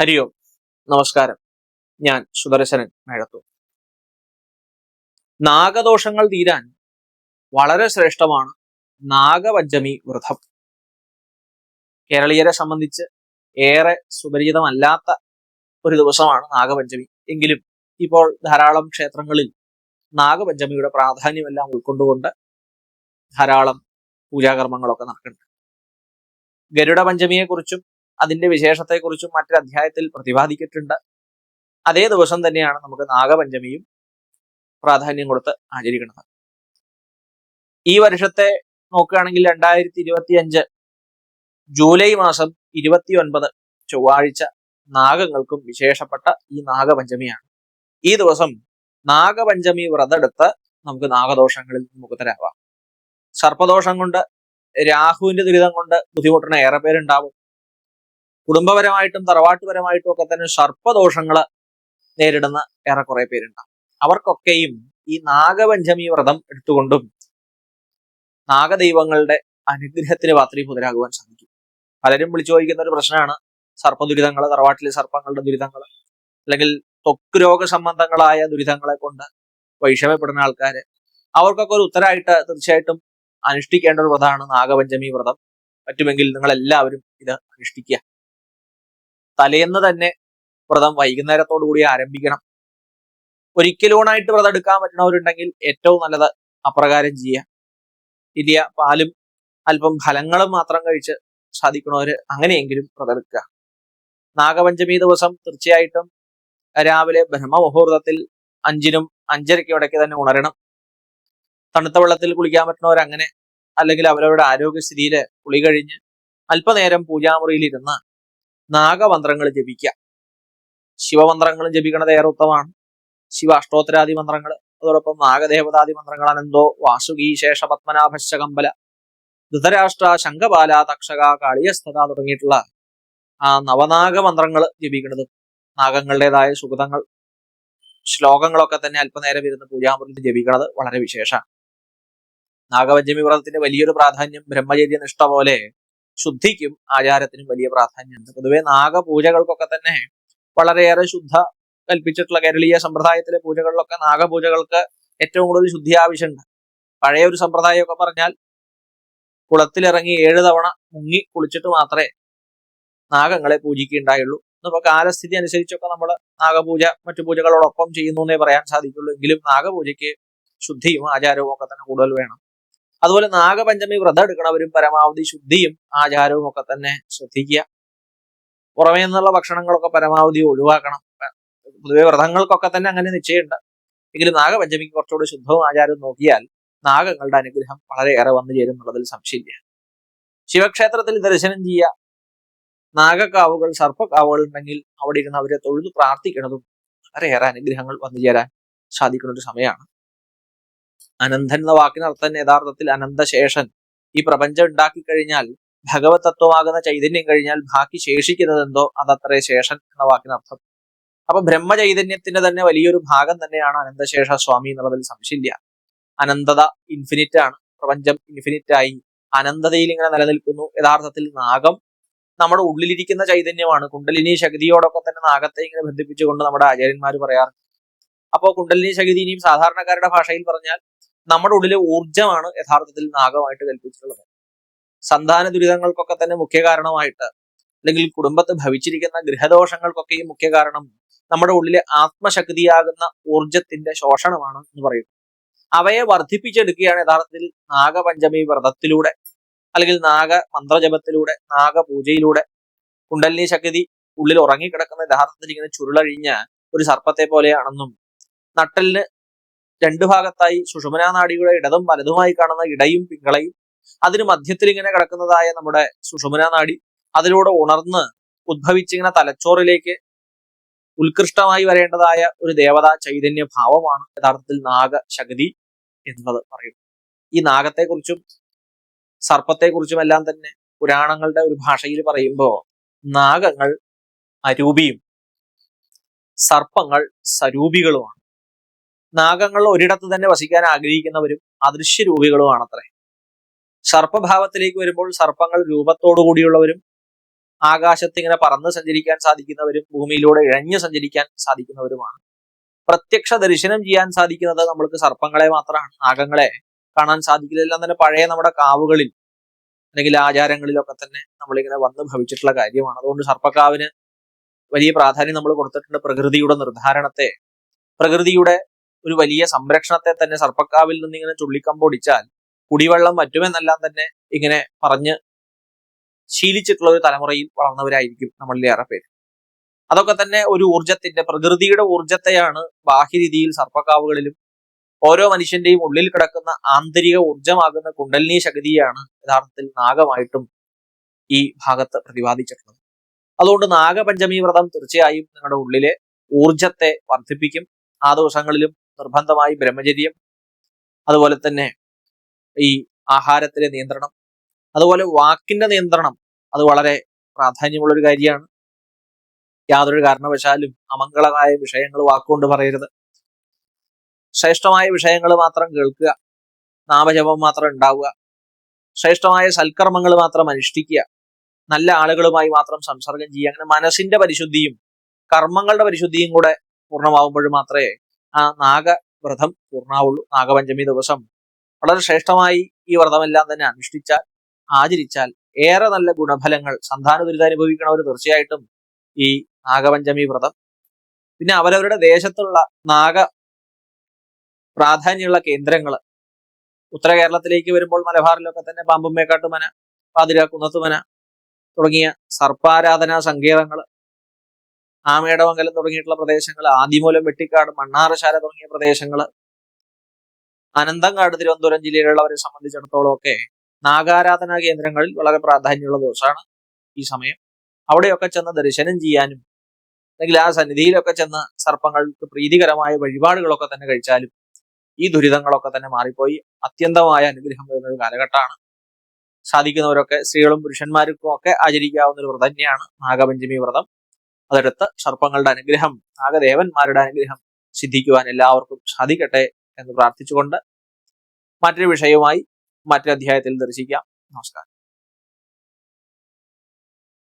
ഹരി ഓം നമസ്കാരം. ഞാൻ സുദർശനൻ മേഴത്തു നാഗദോഷങ്ങൾ തീരാൻ വളരെ ശ്രേഷ്ഠമാണ് നാഗപഞ്ചമി വ്രതം. കേരളീയരെ സംബന്ധിച്ച് ഏറെ സുപരിചിതമല്ലാത്ത ഒരു ദിവസമാണ് നാഗപഞ്ചമി. എങ്കിലും ഇപ്പോൾ ധാരാളം ക്ഷേത്രങ്ങളിൽ നാഗപഞ്ചമിയുടെ പ്രാധാന്യമെല്ലാം ഉൾക്കൊണ്ടുകൊണ്ട് ധാരാളം പൂജാകർമ്മങ്ങളൊക്കെ നടക്കുന്നുണ്ട്. ഗരുഡ പഞ്ചമിയെക്കുറിച്ചും അതിന്റെ വിശേഷത്തെക്കുറിച്ചും മറ്റൊരു അധ്യായത്തിൽ പ്രതിപാദിച്ചിട്ടുണ്ട്. അതേ ദിവസം തന്നെയാണ് നമുക്ക് നാഗപഞ്ചമിയും പ്രാധാന്യം കൊടുത്ത് ആചരിക്കുന്നത്. ഈ വർഷത്തെ നോക്കുകയാണെങ്കിൽ രണ്ടായിരത്തി ഇരുപത്തി അഞ്ച് ജൂലൈ മാസം ഇരുപത്തി ഒൻപത് ചൊവ്വാഴ്ച നാഗങ്ങൾക്കും വിശേഷപ്പെട്ട ഈ നാഗപഞ്ചമിയാണ്. ഈ ദിവസം നാഗപഞ്ചമി വ്രതെടുത്ത് നമുക്ക് നാഗദോഷങ്ങളിൽ മുക്തരാവാം. സർപ്പദോഷം കൊണ്ട് രാഹുവിന്റെ ദുരിതം കൊണ്ട് ബുദ്ധിമുട്ടുന്ന ഏറെ പേരുണ്ടാവും. കുടുംബപരമായിട്ടും തറവാട്ടുപരമായിട്ടും ഒക്കെ തന്നെ സർപ്പദോഷങ്ങൾ നേരിടുന്ന ഏറെ ഏറെക്കുറെ പേരുണ്ടാവും അവർക്കൊക്കെയും ഈ നാഗപഞ്ചമി വ്രതം എടുത്തുകൊണ്ടും നാഗദൈവങ്ങളുടെ അനുഗ്രഹത്തിന് പാത്രീഭൂതരാകുവാൻ സാധിക്കും. പലരും വിളിച്ചു ചോദിക്കുന്ന ഒരു പ്രശ്നമാണ്. സർപ്പ ദുരിതങ്ങൾ തറവാട്ടിലെ സർപ്പങ്ങളുടെ ദുരിതങ്ങൾ അല്ലെങ്കിൽ ത്വക്ക് രോഗ സംബന്ധങ്ങളായ ദുരിതങ്ങളെ കൊണ്ട് വൈഷമ്യപ്പെടുന്ന ആൾക്കാര്. അവർക്കൊക്കെ ഒരു ഉത്തരമായിട്ട് തീർച്ചയായിട്ടും അനുഷ്ഠിക്കേണ്ട ഒരു വ്രതമാണ് നാഗപഞ്ചമി വ്രതം. പറ്റുമെങ്കിൽ നിങ്ങൾ എല്ലാവരും ഇത് അനുഷ്ഠിക്കുക. തലേന്ന് തന്നെ വ്രതം വൈകുന്നേരത്തോടു കൂടി ആരംഭിക്കണം. ഒരിക്കലൂണായിട്ട് വ്രതം എടുക്കാൻ പറ്റണവരുണ്ടെങ്കിൽ ഏറ്റവും നല്ലത് അപ്രകാരം ചെയ്യുക ഇല്ല പാലും അല്പം ഫലങ്ങളും മാത്രം കഴിച്ച് സാധിക്കണവര് അങ്ങനെയെങ്കിലും വ്രതം എടുക്കുക. നാഗപഞ്ചമി ദിവസം തീർച്ചയായിട്ടും രാവിലെ ബ്രഹ്മമുഹൂർത്തത്തിൽ അഞ്ചിനും അഞ്ചരയ്ക്കും ഇടയ്ക്ക് തന്നെ ഉണരണം. തണുത്ത വെള്ളത്തിൽ കുളിക്കാൻ പറ്റുന്നവർ അങ്ങനെ അല്ലെങ്കിൽ അവരവരുടെ ആരോഗ്യസ്ഥിതിയിൽ കുളി കഴിഞ്ഞ് അല്പനേരം പൂജാമുറിയിൽ ഇരുന്ന് നാഗമന്ത്രങ്ങൾ ജപിക്കുക. ശിവമന്ത്രങ്ങളും ജപിക്കണത് ഏറെ ഉത്തമാണ് ശിവ അഷ്ടോത്തരാദി മന്ത്രങ്ങൾ അതോടൊപ്പം നാഗദേവതാദി മന്ത്രങ്ങൾ അനന്തോ വാസുകി ശേഷ പത്മനാഭശ കമ്പല ധൃതരാഷ്ട്ര ശംഖപാല തക്ഷക കാളിയസ്ഥത തുടങ്ങിയിട്ടുള്ള ആ നവനാഗ മന്ത്രങ്ങൾ ജപിക്കുന്നത് നാഗങ്ങളുടേതായ സുഗതങ്ങൾ. ശ്ലോകങ്ങളൊക്കെ തന്നെ അല്പനേരം ഇരുന്ന് പൂജാമുറിയിൽ ജപിക്കുന്നത് വളരെ വിശേഷമാണ്. നാഗപഞ്ചമി വ്രതത്തിന്റെ വലിയൊരു പ്രാധാന്യം ബ്രഹ്മചര്യ നിഷ്ഠ പോലെ ശുദ്ധിക്കും ആചാരത്തിനും വലിയ പ്രാധാന്യമുണ്ട്. പൊതുവെ നാഗപൂജകൾക്കൊക്കെ തന്നെ വളരെയേറെ ശുദ്ധ കൽപ്പിച്ചിട്ടുള്ള കേരളീയ സമ്പ്രദായത്തിലെ പൂജകളിലൊക്കെ നാഗപൂജകൾക്ക് ഏറ്റവും കൂടുതൽ ശുദ്ധി ആവശ്യമുണ്ട്. പഴയ ഒരു സമ്പ്രദായമൊക്കെ പറഞ്ഞാൽ കുളത്തിലിറങ്ങി ഏഴ് തവണ മുങ്ങി കുളിച്ചിട്ട് മാത്രമേ നാഗങ്ങളെ പൂജിക്കുകയുണ്ടായുള്ളൂ. ഇന്നിപ്പോ കാലസ്ഥിതി അനുസരിച്ചൊക്കെ നമ്മൾ നാഗപൂജ മറ്റു പൂജകളോടൊപ്പം ചെയ്യുന്നു എന്നേ പറയാൻ സാധിക്കുള്ളൂ. എങ്കിലും നാഗപൂജയ്ക്ക് ശുദ്ധിയും ആചാരവും ഒക്കെ തന്നെ കൂടുതൽ വേണം. അതുപോലെ നാഗപഞ്ചമി വ്രതം എടുക്കണവരും പരമാവധി ശുദ്ധിയും ആചാരവും ഒക്കെ തന്നെ ശ്രദ്ധിക്കുക. പുറമേ നിന്നുള്ള ഭക്ഷണങ്ങളൊക്കെ പരമാവധി ഒഴിവാക്കണം. പൊതുവെ വ്രതങ്ങൾക്കൊക്കെ തന്നെ അങ്ങനെ നിശ്ചയമുണ്ട്. എങ്കിലും നാഗപഞ്ചമിക്ക് കുറച്ചുകൂടി ശുദ്ധവും ആചാരവും നോക്കിയാൽ നാഗങ്ങളുടെ അനുഗ്രഹം വളരെയേറെ വന്നു ചേരും എന്നുള്ളതിൽ സംശയമില്ല. ശിവക്ഷേത്രത്തിൽ ദർശനം ചെയ്യുക. നാഗക്കാവുകൾ സർപ്പക്കാവുകൾ ഉണ്ടെങ്കിൽ അവിടെ ഇരുന്ന് അവരെ തൊഴുതു പ്രാർത്ഥിക്കുന്നതും വളരെയേറെ അനുഗ്രഹങ്ങൾ വന്നു ചേരാൻ സാധിക്കുന്ന ഒരു സമയമാണ്. അനന്തൻ എന്ന വാക്കിനർത്ഥം യഥാർത്ഥത്തിൽ അനന്തശേഷൻ. ഈ പ്രപഞ്ചം ഉണ്ടാക്കി കഴിഞ്ഞാൽ ഭഗവത് തത്വമാകുന്ന ചൈതന്യം കഴിഞ്ഞാൽ ബാക്കി ശേഷിക്കുന്നത് എന്തോ? അതത്രേ ശേഷൻ എന്ന വാക്കിനർത്ഥം അപ്പൊ ബ്രഹ്മചൈതന്യത്തിന്റെ തന്നെ വലിയൊരു ഭാഗം തന്നെയാണ് അനന്തശേഷ സ്വാമി എന്നുള്ളതിൽ സംശയമില്ല. അനന്തത ഇൻഫിനിറ്റ് ആണ്. പ്രപഞ്ചം ഇൻഫിനിറ്റ് ആയി. അനന്തതയിൽ ഇങ്ങനെ നിലനിൽക്കുന്നു. യഥാർത്ഥത്തിൽ നാഗം നമ്മുടെ ഉള്ളിലിരിക്കുന്ന ചൈതന്യമാണ്. കുണ്ടലിനി ശക്തിയോടൊപ്പം തന്നെ നാഗത്തെ ഇങ്ങനെ ബന്ധിപ്പിച്ചുകൊണ്ട് നമ്മുടെ ആചാര്യന്മാർ പറയാറുണ്ട് അപ്പോൾ കുണ്ടലിനി ശക്തിനിയും സാധാരണക്കാരുടെ ഭാഷയിൽ പറഞ്ഞാൽ നമ്മുടെ ഉള്ളിലെ ഊർജമാണ് യഥാർത്ഥത്തിൽ നാഗമായിട്ട് കൽപ്പിച്ചിട്ടുള്ളത്. സന്താന ദുരിതങ്ങൾക്കൊക്കെ തന്നെ മുഖ്യ കാരണമായിട്ട് അല്ലെങ്കിൽ കുടുംബത്ത് ഭവിച്ചിരിക്കുന്ന ഗൃഹദോഷങ്ങൾക്കൊക്കെയും മുഖ്യ കാരണം നമ്മുടെ ഉള്ളിലെ ആത്മശക്തിയാകുന്ന ഊർജത്തിന്റെ ശോഷണമാണ് എന്ന് പറയുന്നത് അവയെ വർദ്ധിപ്പിച്ചെടുക്കുകയാണ് യഥാർത്ഥത്തിൽ നാഗപഞ്ചമി വ്രതത്തിലൂടെ അല്ലെങ്കിൽ നാഗ മന്ത്രജപത്തിലൂടെ നാഗപൂജയിലൂടെ. കുണ്ടലിനി ശക്തി ഉള്ളിൽ ഉറങ്ങിക്കിടക്കുന്ന യഥാർത്ഥത്തിൽ ഇങ്ങനെ ചുരുളഴിഞ്ഞ ഒരു സർപ്പത്തെ പോലെയാണെന്നും നട്ടലിന് രണ്ടു ഭാഗത്തായി സുഷുമനാ നാടിയുടെ ഇടതും വലതുമായി കാണുന്ന ഇടയും പിങ്കളയും അതിന് മധ്യത്തിൽ ഇങ്ങനെ കിടക്കുന്നതായ നമ്മുടെ സുഷുമനാ നാടി അതിലൂടെ ഉണർന്ന് ഉദ്ഭവിച്ചിങ്ങനെ തലച്ചോറിലേക്ക് ഉത്കൃഷ്ടമായി വരേണ്ടതായ ഒരു ദേവതാ ചൈതന്യ ഭാവമാണ് യഥാർത്ഥത്തിൽ നാഗശക്തി എന്നത് പറയും ഈ നാഗത്തെക്കുറിച്ചും സർപ്പത്തെക്കുറിച്ചും എല്ലാം തന്നെ പുരാണങ്ങളുടെ ഒരു ഭാഷയിൽ പറയുമ്പോൾ നാഗങ്ങൾ അരൂപിയും സർപ്പങ്ങൾ സരൂപികളുമാണ്. നാഗങ്ങൾ ഒരിടത്ത് തന്നെ വസിക്കാൻ ആഗ്രഹിക്കുന്നവരും അദൃശ്യ രൂപികളുമാണത്രേ സർപ്പഭാവത്തിലേക്ക് വരുമ്പോൾ സർപ്പങ്ങൾ രൂപത്തോടു കൂടിയുള്ളവരും ആകാശത്ത് പറന്ന് സഞ്ചരിക്കാൻ സാധിക്കുന്നവരും ഭൂമിയിലൂടെ ഇഴഞ്ഞു സഞ്ചരിക്കാൻ സാധിക്കുന്നവരുമാണ്. പ്രത്യക്ഷ ദർശനം ചെയ്യാൻ സാധിക്കുന്നത് നമ്മൾക്ക് സർപ്പങ്ങളെ മാത്രമാണ് നാഗങ്ങളെ കാണാൻ സാധിക്കില്ല. എല്ലാം തന്നെ പഴയ നമ്മുടെ കാവുകളിൽ അല്ലെങ്കിൽ ആചാരങ്ങളിലൊക്കെ തന്നെ നമ്മളിങ്ങനെ വന്ന് ഭവിച്ചിട്ടുള്ള കാര്യമാണ്. അതുകൊണ്ട് സർപ്പക്കാവിന് വലിയ പ്രാധാന്യം നമ്മൾ കൊടുത്തിട്ടുണ്ട് പ്രകൃതിയുടെ നിർദ്ധാരണത്തെ പ്രകൃതിയുടെ ഒരു വലിയ സംരക്ഷണത്തെ തന്നെ സർപ്പക്കാവിൽ നിന്ന് ഇങ്ങനെ ചുള്ളിക്കമ്പൊടിച്ചാൽ കുടിവെള്ളം മറ്റുമെന്നെല്ലാം തന്നെ ഇങ്ങനെ പറഞ്ഞ് ശീലിച്ചിട്ടുള്ള ഒരു തലമുറയിൽ വളർന്നവരായിരിക്കും നമ്മളിലേറെ പേര്. അതൊക്കെ തന്നെ ഒരു ഊർജത്തിന്റെ പ്രകൃതിയുടെ ഊർജത്തെയാണ് ബാഹ്യരീതിയിൽ സർപ്പക്കാവുകളിലും ഓരോ മനുഷ്യന്റെയും ഉള്ളിൽ കിടക്കുന്ന ആന്തരിക ഊർജമാകുന്ന കുണ്ടലിനി ശക്തിയാണ് യഥാർത്ഥത്തിൽ നാഗമായിട്ടും ഈ ഭാഗത്ത് പ്രതിപാദിച്ചിട്ടുള്ളത്. അതുകൊണ്ട് നാഗപഞ്ചമി വ്രതം തീർച്ചയായും നിങ്ങളുടെ ഉള്ളിലെ ഊർജത്തെ വർദ്ധിപ്പിക്കും. ആ ദിവസങ്ങളിലും നിർബന്ധമായി ബ്രഹ്മചര്യം അതുപോലെ തന്നെ ഈ ആഹാരത്തിലെ നിയന്ത്രണം അതുപോലെ വാക്കിന്റെ നിയന്ത്രണം അത് വളരെ പ്രാധാന്യമുള്ളൊരു കാര്യമാണ്. യാതൊരു കാരണവശാലും അമംഗളമായ വിഷയങ്ങൾ വാക്കുകൊണ്ട് പറയരുത്. ശ്രേഷ്ഠമായ വിഷയങ്ങൾ മാത്രം കേൾക്കുക നാമജപം മാത്രം ഉണ്ടാവുക ശ്രേഷ്ഠമായ സൽക്കർമ്മങ്ങൾ മാത്രം അനുഷ്ഠിക്കുക നല്ല ആളുകളുമായി മാത്രം സംസർഗം ചെയ്യുക അങ്ങനെ മനസ്സിന്റെ പരിശുദ്ധിയും കർമ്മങ്ങളുടെ പരിശുദ്ധിയും കൂടെ പൂർണമാവുമ്പോൾ മാത്രമേ ആ നാഗവ്രതം പൂർണാവുള്ളൂ. നാഗപഞ്ചമി ദിവസം വളരെ ശ്രേഷ്ഠമായി ഈ വ്രതമെല്ലാം തന്നെ അനുഷ്ഠിച്ചാൽ ആചരിച്ചാൽ ഏറെ നല്ല ഗുണഫലങ്ങൾ സന്താന ദുരിതം അനുഭവിക്കണവർ തീർച്ചയായിട്ടും ഈ നാഗപഞ്ചമി വ്രതം. പിന്നെ അവരവരുടെ ദേശത്തുള്ള നാഗ പ്രാധാന്യമുള്ള കേന്ദ്രങ്ങൾ. ഉത്തര കേരളത്തിലേക്ക് വരുമ്പോൾ മലബാറിലൊക്കെ തന്നെ പാമ്പുമേക്കാട്ടുമന പാതിര കുന്നത്തുമന തുടങ്ങിയ സർപ്പാരാധനാ സങ്കേതങ്ങൾ ആമേടമംഗലം തുടങ്ങിയിട്ടുള്ള പ്രദേശങ്ങൾ ആദിമൂലം വെട്ടിക്കാട് മണ്ണാറശാല തുടങ്ങിയ പ്രദേശങ്ങൾ അനന്തങ്കാട് തിരുവനന്തപുരം ജില്ലയിലുള്ളവരെ സംബന്ധിച്ചിടത്തോളം ഒക്കെ നാഗാരാധനാ കേന്ദ്രങ്ങളിൽ വളരെ പ്രാധാന്യമുള്ള ദിവസമാണ് ഈ സമയം. അവിടെയൊക്കെ ചെന്ന് ദർശനം ചെയ്യാനും അല്ലെങ്കിൽ ആ സന്നിധിയിലൊക്കെ ചെന്ന് സർപ്പങ്ങൾക്ക് പ്രീതികരമായ വഴിപാടുകളൊക്കെ തന്നെ കഴിച്ചാലും ഈ ദുരിതങ്ങളൊക്കെ തന്നെ മാറിപ്പോയി. അത്യന്തമായ അനുഗ്രഹം വരുന്ന ഒരു കാലഘട്ടമാണ്. സാധിക്കുന്നവരൊക്കെ സ്ത്രീകളും പുരുഷന്മാർക്കും ഒക്കെ ആചരിക്കാവുന്ന ഒരു വ്രതം തന്നെയാണ് നാഗപഞ്ചമി വ്രതം. അതെടുത്ത് സർപ്പങ്ങളുടെ അനുഗ്രഹം നാഗദേവന്മാരുടെ അനുഗ്രഹം സിദ്ധിക്കുവാൻ എല്ലാവർക്കും സാധിക്കട്ടെ എന്ന് പ്രാർത്ഥിച്ചുകൊണ്ട് മറ്റൊരു വിഷയവുമായി മറ്റൊരു അധ്യായത്തിൽ ദർശിക്കാം. നമസ്കാരം.